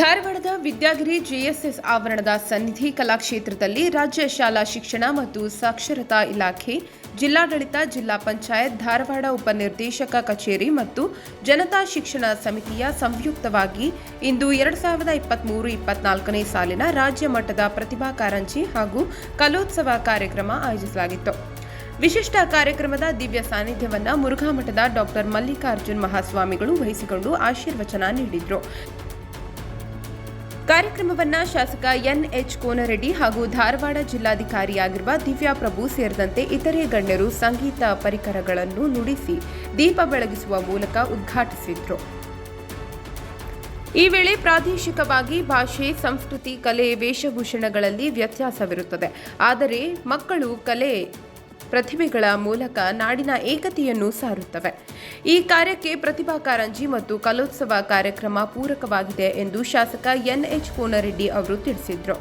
ಧಾರವಾಡದ ವಿದ್ಯಾಗಿರಿ ಜೆಎಸ್ಎಸ್ ಆವರಣದ ಸನ್ನಿಧಿ ಕಲಾಕ್ಷೇತ್ರದಲ್ಲಿ ರಾಜ್ಯ ಶಾಲಾ ಶಿಕ್ಷಣ ಮತ್ತು ಸಾಕ್ಷರತಾ ಇಲಾಖೆ, ಜಿಲ್ಲಾಡಳಿತ, ಜಿಲ್ಲಾ ಪಂಚಾಯತ್, ಧಾರವಾಡ ಉಪನಿರ್ದೇಶಕ ಕಚೇರಿ ಮತ್ತು ಜನತಾ ಶಿಕ್ಷಣ ಸಮಿತಿಯ ಸಂಯುಕ್ತವಾಗಿ ಇಂದು ಎರಡು ಸಾವಿರದ ಇಪ್ಪತ್ತ್ಮೂರು ಇಪ್ಪತ್ನಾಲ್ಕನೇ ಸಾಲಿನ ರಾಜ್ಯ ಮಟ್ಟದ ಪ್ರತಿಭಾ ಕಾರಂಜಿ ಹಾಗೂ ಕಲೋತ್ಸವ ಕಾರ್ಯಕ್ರಮ ಆಯೋಜಿಸಲಾಗಿತ್ತು. ವಿಶಿಷ್ಟ ಕಾರ್ಯಕ್ರಮದ ದಿವ್ಯ ಸಾನ್ನಿಧ್ಯವನ್ನು ಮುರುಘಾಮಠದ ಡಾಕ್ಟರ್ ಮಲ್ಲಿಕಾರ್ಜುನ್ ಮಹಾಸ್ವಾಮಿಗಳು ವಹಿಸಿಕೊಂಡು ಆಶೀರ್ವಚನ ನೀಡಿದರು. ಕಾರ್ಯಕ್ರಮವನ್ನ ಶಾಸಕ ಎನ್ಎಚ್ ಕೋನರೆಡ್ಡಿ ಹಾಗೂ ಧಾರವಾಡ ಜಿಲ್ಲಾಧಿಕಾರಿಯಾಗಿರುವ ದಿವ್ಯಾ ಪ್ರಭು ಸೇರಿದಂತೆ ಇತರೆ ಗಣ್ಯರು ಸಂಗೀತ ಪರಿಕರಗಳನ್ನು ನುಡಿಸಿ ದೀಪ ಬೆಳಗಿಸುವ ಮೂಲಕ ಉದ್ಘಾಟಿಸಿದರು. ಈ ವೇಳೆ ಪ್ರಾದೇಶಿಕವಾಗಿ ಭಾಷೆ, ಸಂಸ್ಕೃತಿ, ಕಲೆ, ವೇಷಭೂಷಣಗಳಲ್ಲಿ ವ್ಯತ್ಯಾಸವಿರುತ್ತದೆ. ಆದರೆ ಮಕ್ಕಳು ಕಲೆ ಪ್ರತಿಭೆಗಳ ಮೂಲಕ ನಾಡಿನ ಏಕತೆಯನ್ನು ಸಾರುತ್ತವೆ. ಈ ಕಾರ್ಯಕ್ಕೆ ಪ್ರತಿಭಾ ಕಾರಂಜಿ ಮತ್ತು ಕಲೋತ್ಸವ ಕಾರ್ಯಕ್ರಮ ಪೂರಕವಾಗಿದೆ ಎಂದು ಶಾಸಕ ಎನ್ಎಚ್ ಕೋನರೆಡ್ಡಿ ಅವರು ತಿಳಿಸಿದರು.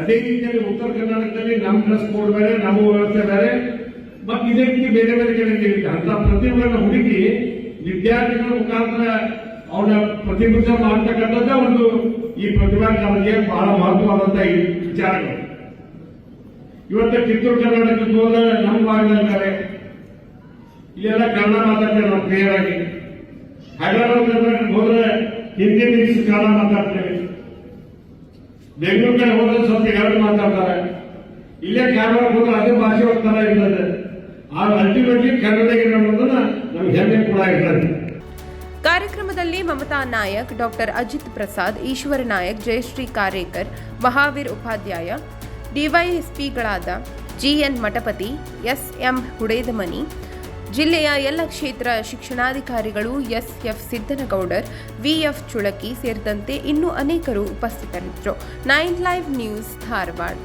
ಅದೇ ರೀತಿಯಲ್ಲಿ ಉತ್ತರ ಕರ್ನಾಟಕದಲ್ಲಿ ನಮ್ಮ ಡ್ರೆಸ್ ಕೋಡ್ ಬೇರೆ, ನಮ್ಮ ವ್ಯವಸ್ಥೆ ಬೇರೆ ಮತ್ತು ಇದೇ ರೀತಿ ಬೇರೆ ಬೇರೆ ಕಡೆ ಅಂತ ಪ್ರತಿಭೆಗಳನ್ನ ಹುಡುಕಿ ವಿದ್ಯಾರ್ಥಿಗಳ ಮುಖಾಂತರ ಅವನ ಪ್ರತಿಬಿಂಬ ಮಾಡ್ತಕ್ಕಂಥದ್ದೇ ಒಂದು ಈ ಪ್ರತಿಭಾ ಕಾಲಕ್ಕೆ ಬಹಳ ಮಹತ್ವವಾದಂತಹ ವಿಚಾರಗಳು. ಇವತ್ತು ಕಿತ್ತೂರು ಕರ್ನಾಟಕಕ್ಕೆ ಹೋದ್ರೆ ನಮ್ಮ ಭಾಗದಲ್ಲಿದ್ದಾರೆ ಇಲ್ಲೆಲ್ಲ ಕನ್ನಡ ಮಾತಾಡ್ತೇವೆ ನಾವು ಕ್ಲಿಯರ್ ಹೈದರಾಬಾದ್ ಕರ್ನಾಟಕಕ್ಕೆ ಹೋದ್ರೆ ಹಿಂದಿ ಮಿಕ್ಸ್ ಕನ್ನಡ ಮಾತಾಡ್ತೇವೆ. ಬೆಂಗಳೂರು ಕಡೆ ಹೋದ್ರೆ ಸ್ವಲ್ಪ ಎರಡು ಮಾತಾಡ್ತಾರೆ. ಇಲ್ಲೇ ಕಾರವಾರ ಹೋದ್ರೆ ಅದೇ ಭಾಷೆ ಹೋಗ್ತಾರ ಇರ್ತದೆ. ಆದ್ರೆ ಅಲ್ಟಿಮೇಟ್ಲಿ ಕನ್ನಡ ಅನ್ನೋದನ್ನ ನಮ್ಗೆ ಹೆಮ್ಮೆ ಕೂಡ ಇರ್ತದೆ. ಕಾರ್ಯಕ್ರಮದಲ್ಲಿ ಮಮತಾ ನಾಯಕ್, ಡಾಕ್ಟರ್ ಅಜಿತ್ ಪ್ರಸಾದ್, ಈಶ್ವರ ನಾಯಕ್, ಜಯಶ್ರೀ ಕಾರೇಕರ್, ಮಹಾವೀರ್ ಉಪಾಧ್ಯಾಯ ಡಿವೈಎಸ್ಪಿಗಳಾದ ಜಿಎನ್ ಮಠಪತಿ, ಎಸ್ಎಂ ಹುಡೇದಮನಿ, ಜಿಲ್ಲೆಯ ಎಲ್ಲ ಕ್ಷೇತ್ರ ಶಿಕ್ಷಣಾಧಿಕಾರಿಗಳು ಎಸ್ ಎಫ್ ಸಿದ್ದನಗೌಡರ್, ವಿಎಫ್ ಚುಳಕಿ ಸೇರಿದಂತೆ ಇನ್ನೂ ಅನೇಕರು ಉಪಸ್ಥಿತರಿದ್ದರು. Nine live news Dharwad.